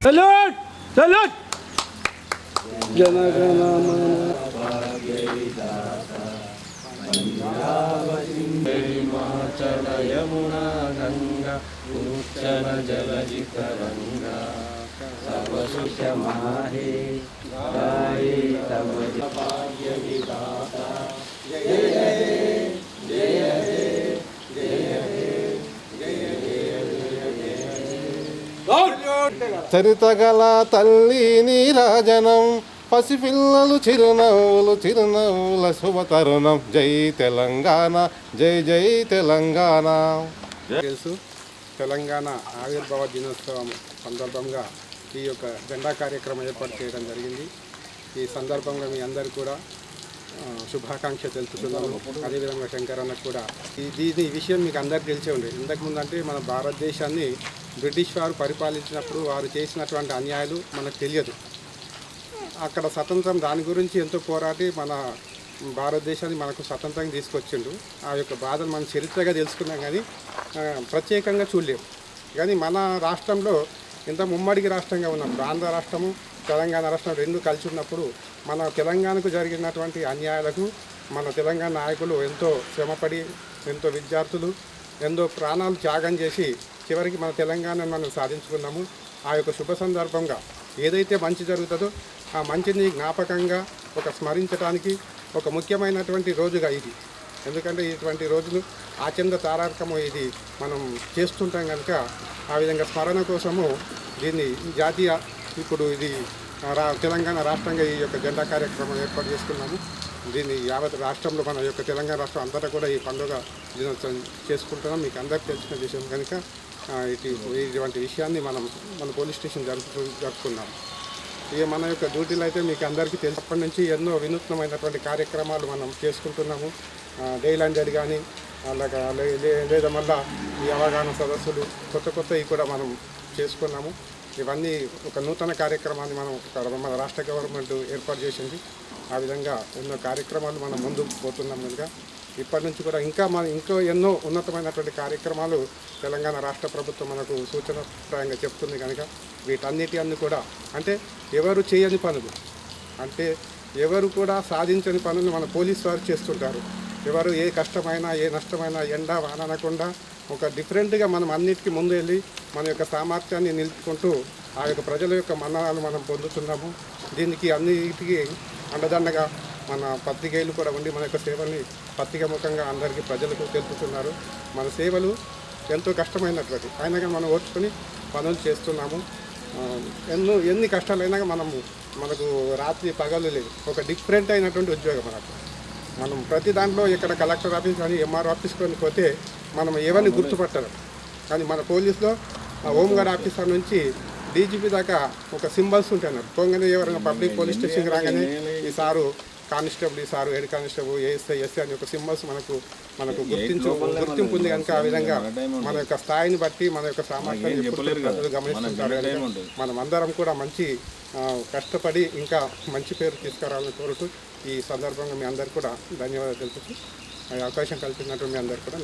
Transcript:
Salute salute जनगण हिमाचल यमुना गंगा उच्चल जलजित रंगा सब सुख माहे गाये तव भाग्य विदा చరితగల తల్లి నీరాజనం పసిపిల్లలు చిరునవ్వులు చిరునవ్వుల శుభతరుణం. జై తెలంగాణ జై జై తెలంగాణ. తెలుసు తెలంగాణ ఆవిర్భావ దినోత్సవం సందర్భంగా ఈ యొక్క జెండా కార్యక్రమం ఏర్పాటు చేయడం జరిగింది. ఈ సందర్భంగా మీ అందరు కూడా శుభాకాంక్ష తెలుపుతున్నాము. అదేవిధంగా శంకరన్న కూడా. ఈ ఈ విషయం మీకు అందరికీ తెలిసే ఉంది. ఇంతకుముందు అంటే మన భారతదేశాన్ని బ్రిటిష్ వారు పరిపాలించినప్పుడు వారు చేసినటువంటి అన్యాయాలు మనకు తెలియదు. అక్కడ స్వతంత్రం దాని గురించి ఎంతో పోరాటి మన భారతదేశాన్ని మనకు స్వతంత్రంగా తీసుకొచ్చిండు. ఆ యొక్క బాధను మనం చరిత్రగా తెలుసుకున్నాం కానీ ప్రత్యేకంగా చూడలేము. కానీ మన రాష్ట్రంలో ఇంత ముమ్మడికి రాష్ట్రంగా ఉన్నప్పుడు ఆంధ్ర రాష్ట్రము తెలంగాణ రాష్ట్రం రెండు కలిసి ఉన్నప్పుడు మన తెలంగాణకు జరిగినటువంటి అన్యాయాలకు మన తెలంగాణ నాయకులు ఎంతో శ్రమపడి ఎంతో విద్యార్థులు ఎంతో ప్రాణాలు త్యాగం చేసి చివరికి మన తెలంగాణను మనం సాధించుకున్నాము. ఆ యొక్క శుభ సందర్భంగా ఏదైతే మంచి జరుగుతుందో ఆ మంచిని జ్ఞాపకంగా ఒక స్మరించడానికి ఒక ముఖ్యమైనటువంటి రోజుగా ఇది. ఎందుకంటే ఇటువంటి రోజులు ఆచంద తారార్కము ఇది మనం చేస్తుంటాం కనుక ఆ విధంగా స్మరణ కోసము దీన్ని జాతీయ ఇప్పుడు ఇది రా తెలంగాణ రాష్ట్రంగా ఈ యొక్క జెండా కార్యక్రమం ఏర్పాటు చేసుకున్నాము. దీన్ని యావత్ రాష్ట్రంలో మన యొక్క తెలంగాణ రాష్ట్రం అంతటా కూడా ఈ పండుగ దినోత్సవం చేసుకుంటున్నాం. మీకు అందరికీ తెలిసిన విషయం కనుక ఇటు ఇటువంటి విషయాన్ని మనం మన పోలీస్ స్టేషన్ జరుపు జరుపుకున్నాం. ఇక మన యొక్క డ్యూటీలు అయితే మీకు అందరికీ తెలిసినప్పటి నుంచి ఎన్నో వినూత్నమైనటువంటి కార్యక్రమాలు మనం చేసుకుంటున్నాము. డైలాండర్ కానీ అలాగా లే- లే- లేదా మళ్ళా ఈ అవగాహన సదస్సులు కొత్త కొత్తవి కూడా మనం చేసుకున్నాము. ఇవన్నీ ఒక నూతన కార్యక్రమాన్ని మనం మన రాష్ట్ర గవర్నమెంట్ ఏర్పాటు చేసింది. ఆ విధంగా ఎన్నో కార్యక్రమాలు మనం ముందుకు పోతున్నాం కనుక ఇప్పటి నుంచి కూడా ఇంకా మన ఇంకా ఎన్నో ఉన్నతమైనటువంటి కార్యక్రమాలు తెలంగాణ రాష్ట్ర ప్రభుత్వం మనకు సూచనప్రాయంగా చెప్తుంది కనుక వీటన్నిటి అన్ని కూడా అంటే ఎవరు చేయని పనులు. అంటే ఎవరు కూడా సాధించని పనులు మన పోలీస్ వారు చేస్తుంటారు. ఎవరు ఏ కష్టమైనా ఏ నష్టమైనా ఎండ వాన అనకుండా ఒక డిఫరెంట్గా మనం అన్నిటికీ ముందు వెళ్ళి మన యొక్క సామర్థ్యాన్ని నిలుపుకుంటూ ఆ యొక్క ప్రజల యొక్క మన్ననాలు మనం పొందుతున్నాము. దీనికి అన్నిటికీ అండదండగా మన పత్రికేయులు కూడా ఉండి మన యొక్క సేవల్ని పత్రిక ముఖంగా అందరికీ ప్రజలకు తెలుపుతున్నారు. మన సేవలు ఎంతో కష్టమైనటువంటి అయినా మనం ఓర్చుకొని పనులు చేస్తున్నాము. ఎన్నో ఎన్ని కష్టాలైనా మనము మనకు రాత్రి పగలు లేదు. ఒక డిఫరెంట్ అయినటువంటి ఉద్యోగం మనకు. మనం ప్రతి దాంట్లో ఇక్కడ కలెక్టర్ ఆఫీస్ కానీ ఎంఆర్ ఆఫీస్ కానీ పోతే మనం ఎవరిని గుర్తుపట్టరు కానీ మన పోలీస్లో హోంగార్డ్ ఆఫీసర్ నుంచి డీజీపీ దాకా ఒక సింబల్స్ ఉంటాయి అన్నట్టు పోగానే ఎవరైనా పబ్లిక్ పోలీస్ స్టేషన్కి రాగానే ఈ సారు కానిస్టేబుల్ ఈ sir head constable ASI SI అని ఒక సింబల్స్ మనకు మనకు గుర్తించు గుర్తింపు ఉంది కనుక ఆ విధంగా మన యొక్క స్థాయిని బట్టి మన యొక్క సామర్థ్యాన్ని ఎప్పుడు గమనిస్తుంటారు మనం అందరం కూడా మంచి కష్టపడి ఇంకా మంచి పేరు తీసుకురావాలని కోరుతూ ఈ సందర్భంగా మీ అందరు కూడా ధన్యవాదాలు తెలుపుతూ అవకాశం కల్పించినట్టు మీ అందరు కూడా.